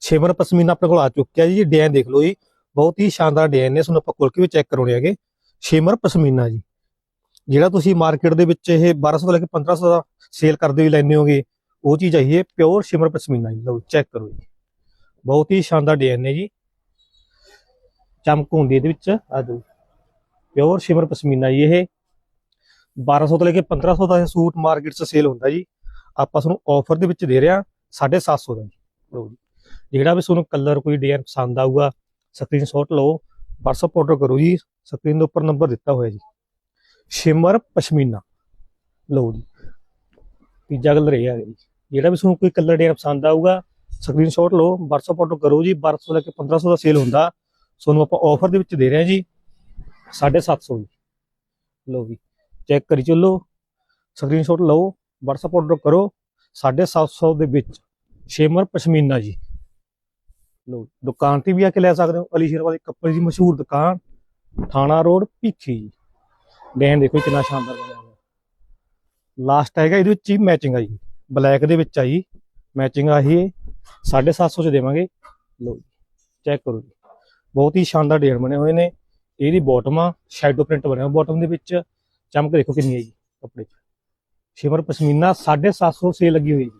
Shimmer pashmina ਆਪਣੇ ਕੋਲ ਆ ਚੁੱਕਿਆ ਜੀ ਡਿਜ਼ਾਈਨ ਦੇਖ ਲਓ ਜੀ, ਬਹੁਤ ਹੀ ਸ਼ਾਨਦਾਰ ਡਿਜ਼ਾਈਨ ਨੇ, ਤੁਹਾਨੂੰ ਆਪਾਂ ਖੋਲ ਕੇ ਵੀ ਚੈੱਕ ਕਰਾਉਣੇ ਹੈਗੇ। ਸ਼ੇਮਰ ਪਸ਼ਮੀਨਾ ਜੀ। ਜਿਹੜਾ ਤੁਸੀਂ ਮਾਰਕੀਟ ਦੇ ਵਿੱਚ ਇਹ 1200 ਤੋਂ ਲੈ ਕੇ 1500 ਦਾ ਸੇਲ ਕਰਦੇ ਵੀ ਲੈਣੇ ਹੋਗੇ, ਉਹ ਚੀਜ਼ ਆਈ ਹੈ ਪਿਓਰ ਸ਼ਿਮਰ ਪਸ਼ਮੀਨਾ ਜੀ, ਲਓ ਚੈੱਕ ਕਰੋ ਜੀ। ਬਹੁਤ ਹੀ ਸ਼ਾਨਦਾਰ ਡਿਜ਼ਾਈਨ ਨੇ ਜੀ। ਚਮਕ ਹੁੰਦੀ ਇਹਦੇ ਵਿੱਚ, ਆ ਦੋ ਪਿਓਰ ਸ਼ਿਮਰ ਪਸ਼ਮੀਨਾ ਜੀ ਇਹ। 1200 ਤੋਂ ਲੈ ਕੇ 1500 ਦਾ ਇਹ ਸੂਟ ਮਾਰਕੀਟ 'ਚ ਸੇਲ ਹੁੰਦਾ ਜੀ। ਆਪਾਂ ਤੁਹਾਨੂੰ ਆਫਰ ਦੇ ਵਿੱਚ ਦੇ ਰਿਹਾ 750 ਦਾ ਜੀ। ਲਓ ਜੀ। ਜਿਹੜਾ ਵੀ ਤੁਹਾਨੂੰ ਕਲਰ ਕੋਈ ਡਿਜ਼ਾਈਨ ਪਸੰਦ ਆਊਗਾ ਸਕਰੀਨਸ਼ਾਟ ਲਓ, WhatsApp ਆਰਡਰ ਕਰੋ ਜੀ ਸਕਰੀਨ ਦੇ ਉੱਪਰ ਨੰਬਰ ਦਿੱਤਾ ਹੋਇਆ ਜੀ। ਸ਼ਿਮਰ ਪਸ਼ਮੀਨਾ ਲਓ ਜੀ, ਤੀਜਾ ਕਲਰ ਇਹ ਹੈ ਜੀ। ਜਿਹੜਾ ਵੀ ਤੁਹਾਨੂੰ ਕੋਈ ਕਲਰ ਡਿਜ਼ਾਈਨ ਪਸੰਦ ਆਊਗਾ ਸਕਰੀਨਸ਼ਾਟ ਲਓ, WhatsApp ਆਰਡਰ ਕਰੋ ਜੀ 1200 ਲੈ ਕੇ 1500 ਦਾ ਸੇਲ ਹੁੰਦਾ। ਤੁਹਾਨੂੰ ਆਪਾਂ ਆਫਰ ਦੇ ਵਿੱਚ ਦੇ ਰਹੇ ਹਾਂ ਜੀ 750 ਜੀ। ਲਓ ਜੀ ਚੈੱਕ ਕਰੀ ਚੱਲੋ। ਸਕਰੀਨਸ਼ਾਟ ਲਓ, WhatsApp ਆਰਡਰ ਕਰੋ 750 ਦੇ ਵਿੱਚ। ਸ਼ੇਮਰ ਪਸ਼ਮੀਨਾ ਜੀ। ਲਓ, ਦੁਕਾਨ ਤੇ ਵੀ ਆ ਕੇ ਲੈ ਸਕਦੇ ਹੋ। ਅਲੀ ਸ਼ੇਰਵਾਲ ਦੀ ਕੱਪੜੇ ਦੀ ਮਸ਼ਹੂਰ ਦੁਕਾਨ, ਥਾਣਾ ਰੋਡ, ਭੀਖੀ ਜੀ। ਡੈਨ ਦੇਖੋ ਕਿੰਨਾ ਸ਼ਾਨਦਾਰ ਬਣਿਆ ਹੋਇਆ। ਲਾਸਟ ਹੈਗਾ, ਇਹਦੇ ਵਿੱਚ ਹੀ ਮੈਚਿੰਗ ਆਈ ਜੀ। ਬਲੈਕ ਦੇ ਵਿੱਚ ਆ ਜੀ। ਮੈਚਿੰਗ ਆਹੀ 750 ਚ ਦੇਵਾਂਗੇ। ਲਓ ਚੈੱਕ ਕਰੋ ਜੀ। ਬਹੁਤ ਹੀ ਸ਼ਾਨਦਾਰ ਡਿਜ਼ਾਈਨ ਬਣੇ ਹੋਏ ਨੇ। ਇਹਦੀ ਬਾਟਮ ਆ ਸ਼ੈਡੋ ਪ੍ਰਿੰਟ ਬਣਿਆ ਬਾਟਮ ਦੇ ਵਿੱਚ। ਚਮਕ ਦੇਖੋ ਕਿੰਨੀ ਹੈ ਜੀ ਕੱਪੜੇ 'ਚ। ਸ਼ਿਮਰ ਪਸ਼ਮੀਨਾ 750 ਸੇ ਲੱਗੀ ਹੋਈ ਜੀ।